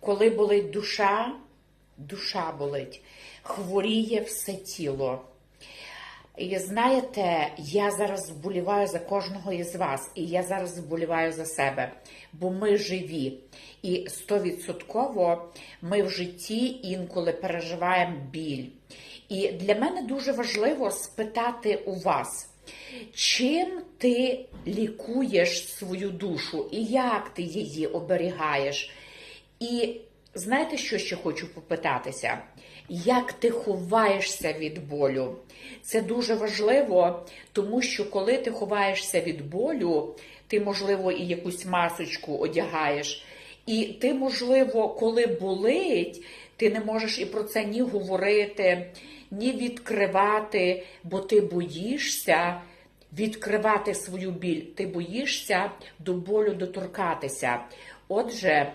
Коли болить душа, душа болить, хворіє все тіло. І знаєте, я зараз вболіваю за кожного із вас, і я зараз вболіваю за себе, бо ми живі. І стовідсотково ми в житті інколи переживаємо біль. І для мене дуже важливо спитати у вас, чим ти лікуєш свою душу і як ти її оберігаєш? І знаєте, що ще хочу попитатися? Як ти ховаєшся від болю? Це дуже важливо, тому що коли ти ховаєшся від болю, ти, можливо, і якусь масочку одягаєш. І ти, можливо, коли болить, ти не можеш і про це ні говорити, ні відкривати, бо ти боїшся відкривати свою біль. Ти боїшся до болю доторкатися. Отже,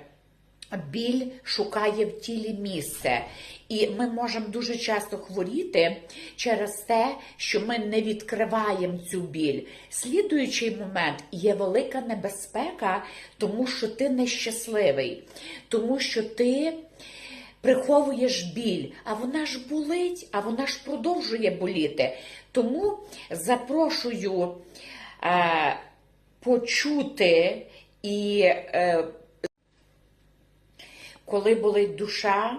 біль шукає в тілі місце. І ми можемо дуже часто хворіти через те, що ми не відкриваємо цю біль. Слідуючий момент є велика небезпека, тому що ти нещасливий, тому що ти приховуєш біль, а вона ж болить, а вона ж продовжує боліти. Тому запрошую е, почути і. Е, коли болить душа,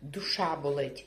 душа болить,